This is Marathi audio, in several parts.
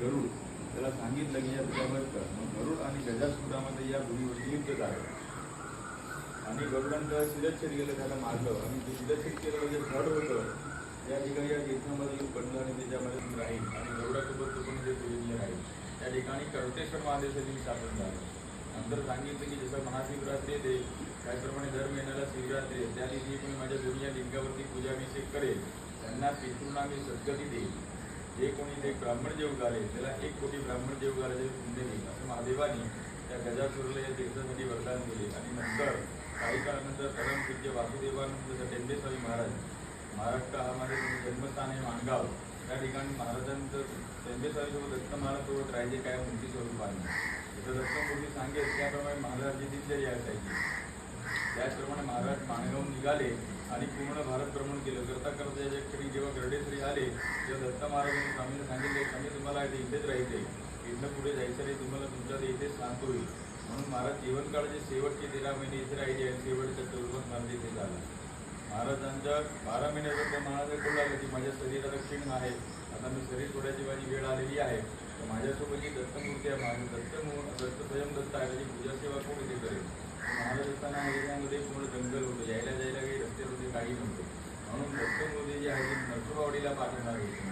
गरुड. त्याला सांगितलं की या तुझ्यावर कर. मग गरुड आणि गजासुरामध्ये या भूमीवरती युद्ध झालं. आणि गरुडांचं शिरच्छेद गेलं त्याला मारलं. आणि ते शिरच्छेद केलं म्हणजे धड होतं. या ठिकाणी या तीर्थामध्ये पडलं आणि त्याच्यामध्ये राहील. आणि गरुडासोबत तो पण ते पूजनीय राहील. त्या ठिकाणी कर्तेश्वर महादेवाचं स्थापन झालं. नंतर सांगितलं की जसं महाशिवरात्री येते त्याचप्रमाणे दर महिन्याला शिवरात्री आहे त्या दिवशी मी माझ्या दुनिया लिंगावरती पूजाभिषेक करेल. त्यांना पितृंना मी सद्गती देईल. जे कोणी ते ब्राह्मण जेव घालेल त्याला एक कोटी ब्राह्मण जेव घालायचे पुण्य देईल असं महादेवानी त्या गजासुरला या तीर्थासाठी वरदान दिले. आणि नंतर काही काळानंतर परम पूज्य वासुदेवानंद टेंबे स्वामी महाराज महाराष्ट्र हा माझे जन्मस्थान आहे माणगाव त्या ठिकाणी महाराजांचं टेंबे स्वामीसोबत दत्त महाराजसोबत राहायचे काय मूर्ती स्वरूपाने जसं दत्तमूर्ती सांगेल त्याप्रमाणे महाराजांची दिनचर्या असायची. त्याचप्रमाणे महाराज माणगाव निघाले आणि पूर्ण भारत भ्रमण केलं. करता करता किंवा गर्डेश्वरी आले तेव्हा दत्त महाराजांनी स्वामींना सांगितले स्वामी तुम्हाला इथे इथेच राहायचे इथनं पुढे जायचं नाही तुम्हाला तुमच्या इथेच शांत होईल. म्हणून महाराज जीवनकाळाचे शेवटचे तेरा महिने इथे राहिले आणि शेवटच्या चौरस महाराज इथे झाला. महाराजांच्या बारा महिन्याचं त्या महाराज लागलं? की माझ्या शरीराला क्षीण आहे. आता मी शरीर सोडायची माझी वेळ आलेली आहे. तर माझ्यासोबत जी दत्तमूर्ती आहे. माझी दत्त दत्त स्वयं दत्त आहे. त्याची पूजा सेवा कोण इथे करेल? महाराज असताना एरियामध्ये पूर्ण जंगल होतं. यायला जायला काही रस्ते होते काही नव्हते. म्हणून दत्तमूर्ती जी आहे ती नरसोबावाडीला पाठवणार होती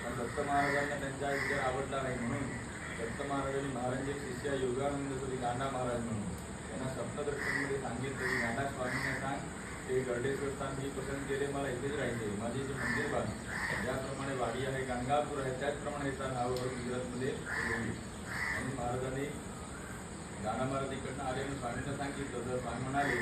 पण दत्त महाराजांना त्यांचा विचार आवडला नाही म्हणून दत्त महाराजांनी महाराजांचे शिष्य योगानंद सुरी गांडा महाराज म्हणून त्यांना सप्तदर्शनमध्ये सांगितलं की गांडा स्वामींना सांग ते गरडेश्वर स्थान मी पसंत केले मला इथेच राहायचे माझे जे मंदिर बांध. ज्याप्रमाणे वाडी आहे गंगापूर आहे त्याचप्रमाणे स्थान नावावर गुजरातमध्ये होईल आणि महाराजांनी गाणा महाराज इकडनं आले आणि स्वामींना सांगितलं. तर स्वामी म्हणाले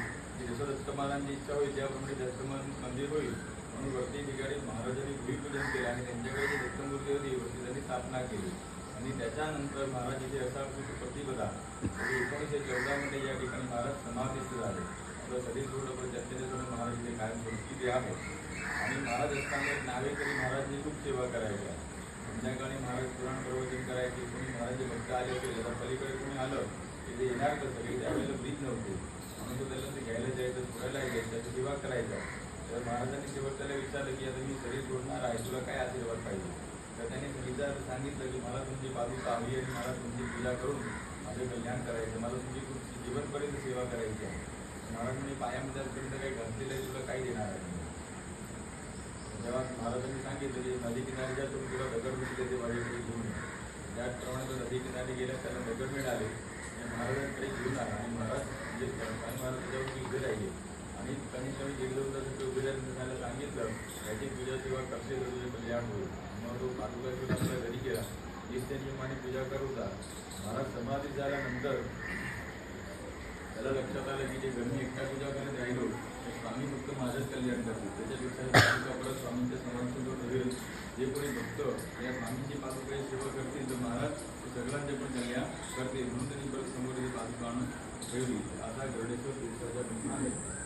जसं दत्तमानांची इच्छा होईल त्याप्रमाणे दत्तमान मंदिर होईल. म्हणून वरती ठिकाणी महाराजांनी भूमिपूजन केलं आणि त्यांच्याकडे जी दत्तमूर्ती होती वरती त्यांनी स्थापना केली. आणि त्याच्यानंतर महाराज इथे असा प्रतिपदा एकोणीसशे चौदामध्ये या ठिकाणी महाराज समाधिस्थ झाले. आपलं शरीर सोडलं पण महाराज इथे कायम परिस्थिती आहे. आणि महाराज असताना एक नावेकरी महाराजांनी खूप सेवा करायच्या संध्याकाळी महाराज पुराण प्रवचन करायचे कोणी महाराज भक्त आले होते त्याला पलीकडे कोणी आलं ते येणार कसं? की त्यावेळेला ब्रिज नव्हते. म्हणून तो त्याला ते घ्यायला जायचं सोडायला यायचं सेवा करायचा. तर महाराजांनी शेवट त्याला विचारलं की आता मी शरीर सोडणार आहे तुला काय आशीर्वाद पाहिजे? तर त्याने विचार सांगितलं की मला तुमची पादुका हवी आणि मला तुमची पूजा करून माझं कल्याण करायचं मला तुमची तुमची जीवनपर्यंत सेवा करायची आहे. महाराज म्हणे पायामध्ये आजपर्यंत काही घातलेलं आहे तुला काही देणार आहे तेव्हा महाराजांनी सांगितलं की नदी किनारी ज्या तुम्ही तुला दगड भेटले ते माझ्याकडे घेऊन त्याचप्रमाणे तो नदी किनारी गेला त्याला दगड मिळाले. महाराजांकडे घेऊन आला. आणि महाराज म्हणजे महाराज त्याच्यावरती उभे राहिले. आणि कमीत कमी दीड दोन तास सांगितलं त्याची पूजा सेवा कल्याण होईल. मग तो पादुका घेऊन आपल्या घरी गेला. नित्य नियमाने पूजा होता. महाराज समाधी झाल्यानंतर त्याला लक्षात आलं की जे एकटा पूजा करत राहिलो. तर स्वामी फक्त कल्याण करतो त्याच्यापेक्षा परत स्वामींच्या जे कोणी भक्त या स्वामींची पादुका सेवा करतील तर महाराज सगळ्यांचे पण कल्याण करते म्हणून त्यांनी परत समोर पादुका आणून ठेवली. आता गरडेश्वर दिवसाच्या आहे.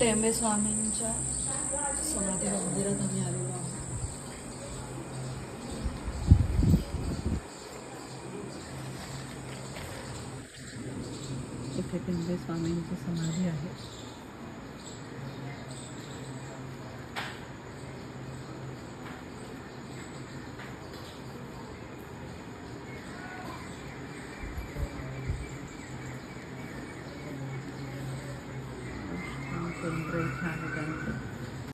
टेंबे स्वामींच्या समाधी मंदिरात आम्ही आलो. आहोत इथे स्वामींची समाधी आहे.